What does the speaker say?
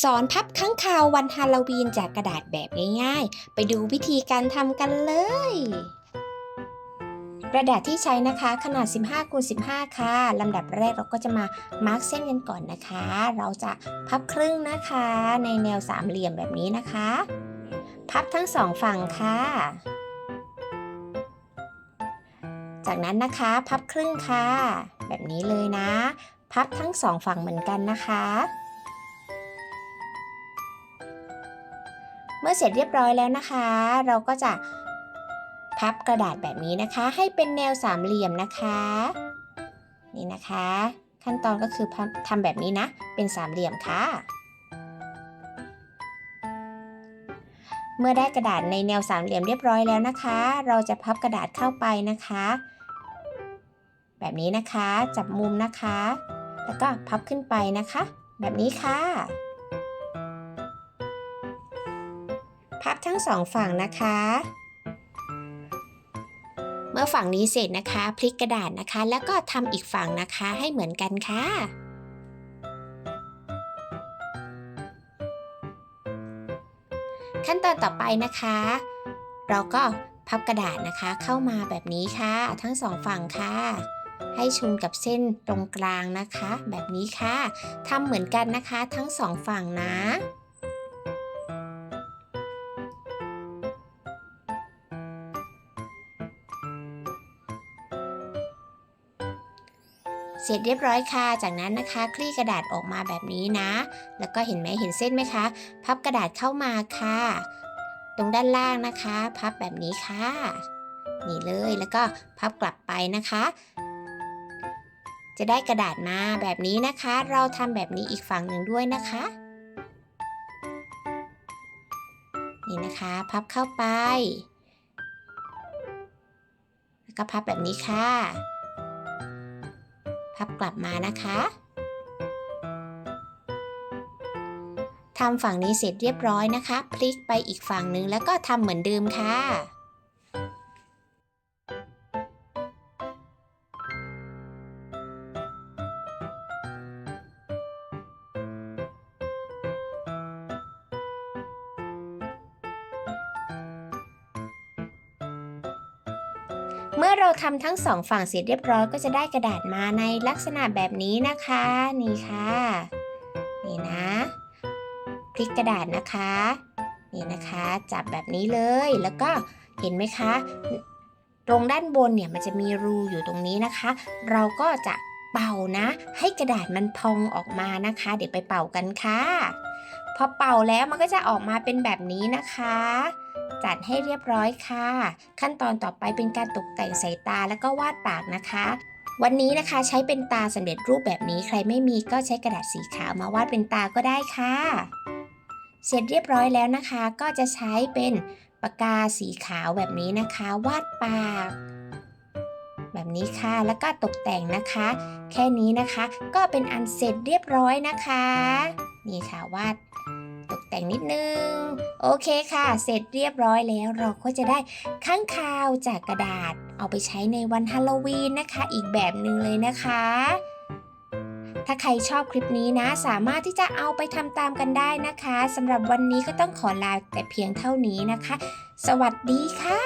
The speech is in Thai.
สอนพับค้างคาววันฮาโลวีนจากกระดาษแบบง่ายๆ ไปดูวิธีการทำกันเลย กระดาษที่ใช้นะคะขนาด 15คูณ15 ค่ะลำดับแรกเราก็จะมามาร์กเส้นกันก่อนนะคะ เราจะพับครึ่งนะคะในแนวสามเหลี่ยมแบบนี้นะคะ พับทั้งสองฝั่งค่ะ จากนั้นนะคะพับครึ่งค่ะ แบบนี้เลยนะ พับทั้งสองฝั่งเหมือนกันนะคะ เสร็จเรียบร้อยแล้วนะคะ เราก็จะพับกระดาษแบบนี้นะคะ ให้เป็นแนวสามเหลี่ยมนะคะ นี่นะคะ ขั้นตอนก็คือทำแบบนี้นะ เป็นสามเหลี่ยมค่ะ เมื่อได้กระดาษในแนวสามเหลี่ยมเรียบร้อยแล้วนะคะ เราจะพับกระดาษเข้าไปนะคะ แบบนี้นะคะ จับมุมนะคะ แล้วก็พับขึ้นไปนะคะ แบบนี้ค่ะ พับทั้งสองฝั่งนะคะ เมื่อฝั่งนี้เสร็จนะคะ พลิกกระดาษนะคะ แล้วก็ทำอีกฝั่งนะคะให้เหมือนกันค่ะขั้นตอนต่อไปนะคะ เราก็พับกระดาษนะคะเข้ามาแบบนี้ค่ะ ทั้งสองฝั่งค่ะ ให้ชนกับเส้นตรงกลางนะคะ แบบนี้ค่ะทำเหมือนกันนะคะ ทั้งสองฝั่งนะ เสร็จเรียบร้อยค่ะ จากนั้นนะคะ คลี่กระดาษออกมาแบบนี้นะ แล้วก็เห็นไหมเห็นเส้นไหมคะ พับกระดาษเข้ามาค่ะ ตรงด้านล่างนะคะ พับแบบนี้ค่ะ นี่เลยแล้วก็พับกลับไปนะคะ จะได้กระดาษมาแบบนี้นะคะ เราทำแบบนี้อีกฝั่งหนึ่งด้วยนะคะ นี่นะคะ พับเข้าไป แล้วก็พับแบบนี้ค่ะ พับกลับมานะคะทำฝั่งนี้เสร็จเรียบร้อยนะคะ พลิกไปอีกฝั่งหนึ่งแล้วก็ทำเหมือนเดิมค่ะ เมื่อเราทำทั้งสองฝั่งเสร็จเรียบร้อยก็จะได้กระดาษมาในลักษณะแบบนี้นะคะ นี่ค่ะ นี่นะพลิกกระดาษนะคะ นี่นะคะ จับแบบนี้เลยแล้วก็เห็นไหมคะ ตรงด้านบนเนี่ยมันจะมีรูอยู่ตรงนี้นะคะ เราก็จะเป่านะ ให้กระดาษมันพองออกมานะคะ เดี๋ยวไปเป่ากันค่ะ พอเป่าแล้วมันก็จะออกมาเป็นแบบนี้นะคะ จัดให้เรียบร้อยค่ะ ขั้นตอนต่อไปเป็นการตกแต่งสายตาแล้วก็วาดปากนะคะ วันนี้นะคะใช้เป็นตาสำเร็จรูปแบบนี้ใครไม่มีก็ใช้กระดาษสีขาวมาวาดเป็นตาก็ได้ค่ะ เสร็จเรียบร้อยแล้วนะคะ ก็จะใช้เป็นปากกาสีขาวแบบนี้นะคะ วาดปาก แบบนี้ค่ะ แล้วก็ตกแต่งนะคะ แค่นี้นะคะก็เป็นอันเสร็จเรียบร้อยนะคะ นี่ค่ะวาดตกแต่งนิดนึง โอเคค่ะ เสร็จเรียบร้อยแล้วเราก็จะได้ข้างคาวจากกระดาษ เอาไปใช้ในวันฮาโลวีนนะคะ อีกแบบหนึ่งเลยนะคะ ถ้าใครชอบคลิปนี้นะ สามารถที่จะเอาไปทำตามกันได้นะคะสำหรับวันนี้ก็ต้องขอลาแต่เพียงเท่านี้นะคะ สวัสดีค่ะ